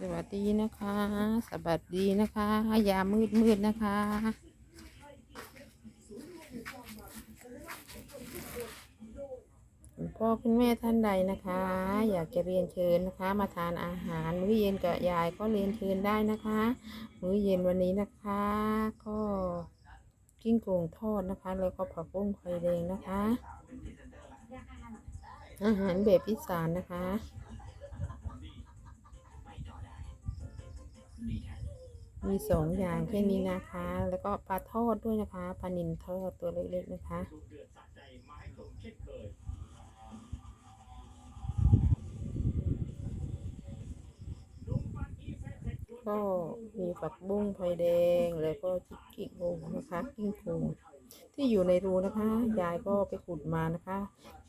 สวัสดีนะคะ สวัสดีนะคะยามมืดมืดนะคะ คุณพ่อคุณแม่ท่านใดนะคะ อยากจะเรียนเชิญนะคะ มาทานอาหารมื้อเย็นกับยายก็เรียนเชิญได้นะคะ มื้อเย็นวันนี้นะคะ ก็กิ้งโก่งทอดนะคะ แล้วก็ผักบุ้งไฟแดงนะคะ อาหารแบบอีสานนะคะ มีสองอย่างแค่นี้นะคะ แล้วก็ปลาทอดด้วยนะคะปลานิลทอดตัวเล็กๆนะคะก็มีฝักบุ้งไฟแดงแล้วก็จิ้งโกงนะคะกิ้งโกง ที่อยู่ในรูนะคะ ยายก็ไปขุดมานะคะ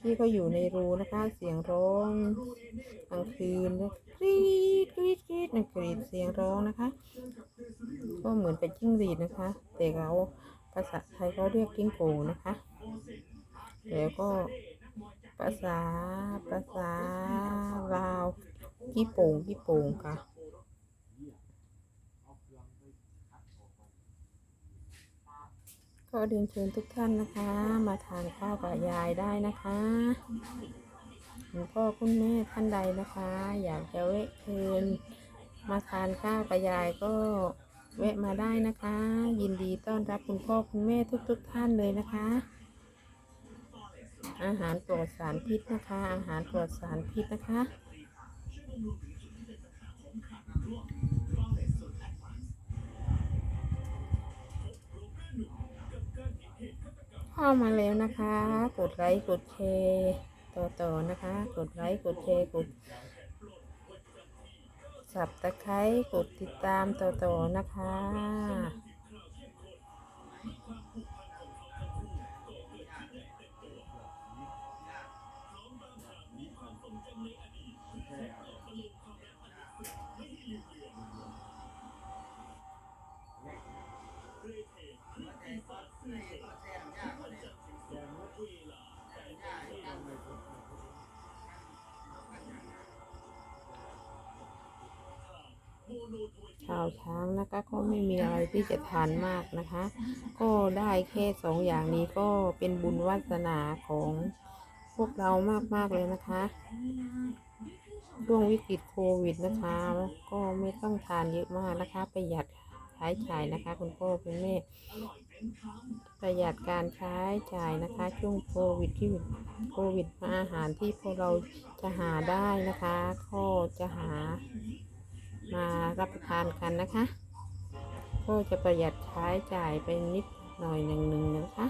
ที่ก็อยู่ในรูนะคะ เสียงร้องกลางคืนกรีดกรีดกรีดนะกรีดเสียงร้องนะคะ ก็เหมือนเป็นจิ้งหรีดนะคะ แต่เราภาษาไทยเขาเรียกกิ้งโกนะคะแล้วก็ภาษาภาษาลาวกี่โป่งกี่โป่งค่ะ ก็เรียนเชิญทุกท่านนะคะ มาทานข้าวกับยายได้นะคะคุณพ่อคุณแม่ท่านใดนะคะ อยากจะแวะเชิญมาทานข้าวกับยายก็แวะมาได้นะคะ ยินดีต้อนรับคุณพ่อคุณแม่ทุกๆทท่านเลยนะคะ อาหารปลอดสารพิษนะคะ อาหารปลอดสารพิษนะคะ เข้ามาแล้วนะคะ กดไลค์กดแชร์ต่อๆนะคะ กดไลค์กดแชร์กดสับตะไคร้กดติดตามต่อๆนะคะ ชาวช้างนะคะก็ไม่มีอะไรที่จะทานมากนะคะ ก็ได้แค่สองอย่างนี้ก็เป็นบุญวาสนาของพวกเรามากๆเลยนะคะช่วงวิกฤตโควิดนะคะ ก็ไม่ต้องทานเยอะมากนะคะประหยัดใช้จ่ายนะคะ คุณพ่อคุณแม่ประหยัดการใช้จ่ายนะคะ ช่วงโควิดที่โควิดมาอาหารที่พวกเราจะหาได้นะคะ ก็จะหา มารับประทานกันนะคะ ก็จะประหยัดใช้จ่ายไปนิดหน่อยหนึ่งหนึ่งนะคะ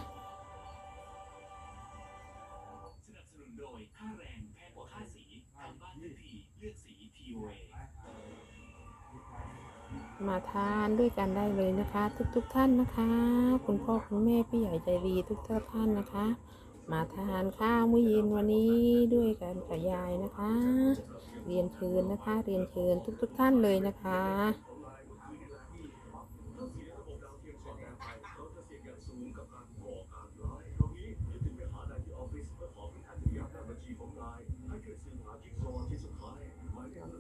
มาทานด้วยกันได้เลยนะคะ ทุกๆทท่านนะคะ คุณพ่อคุณแม่พี่ใหญ่ใจดีทุกท่านนะคะ มาทานข้าวมื้อเย็นวันนี้ด้วยกันกับยายนะคะ เรียนเชิญนะคะ เรียนเชิญทุกๆทท่านเลยนะคะ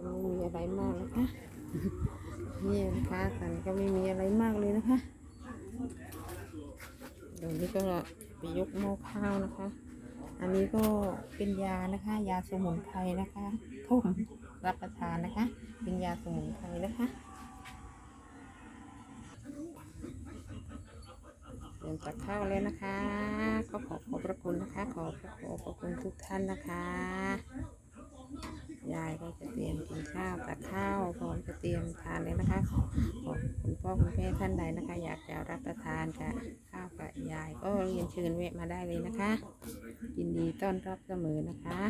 ไม่มีอะไรมากนะคะนี่นะคะสันก็ไม่มีอะไรมากเลยนะคะ เดี๋ยวนี้ก็ไปยกหม้อข้าวนะคะ อันนี้ก็เป็นยานะคะ ยาสมุนไพรนะคะต้มรับประทานนะคะ เป็นยาสมุนไพรนะคะเดินตักข้าวแล้วนะคะ ก็ขอขอบพระคุณนะคะ ขอขอบพระคุณทุกท่านนะคะยายก็จะเตรียมกินข้าวตักข้าวพร้อมจะเตรียมทานเลยนะคะขอขอคุณ พ่อคุณแม่ท่านใดนะคะ อยากจะรับประทานกับข้าวกับยายก็เรียนเชิญแวะมาได้เลยนะคะ ยินดีต้อนรับเสมอนะคะ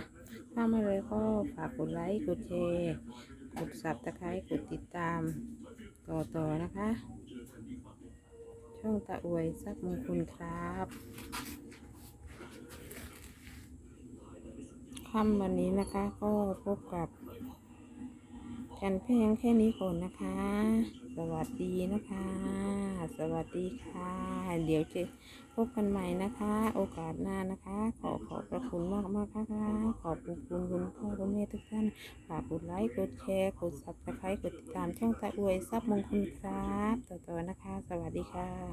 ถ้าไมาเลยก็ฝากกดไลค์กดแชร์กดสับตะไคร้กดติดตามต่อต่อๆนะคะ ช่องตาอวยซักมงคลครับค่ำวันนี้นะคะก็พบกับ กันเพียงแค่นี้ก่อนนะคะ สวัสดีนะคะ สวัสดีค่ะ เดี๋ยวจะพบกันใหม่นะคะ โอกาสหน้านะคะ ขอขอบพระคุณมากมากๆนะคะขอบคุณคุณพ่อคุณแม่ทุกท่านฝากกดไลค์กดแชร์กดซับสไครต์กดติดตามช่องตาอวยซับมงคลครับ ต่อๆนะคะ สวัสดีค่ะ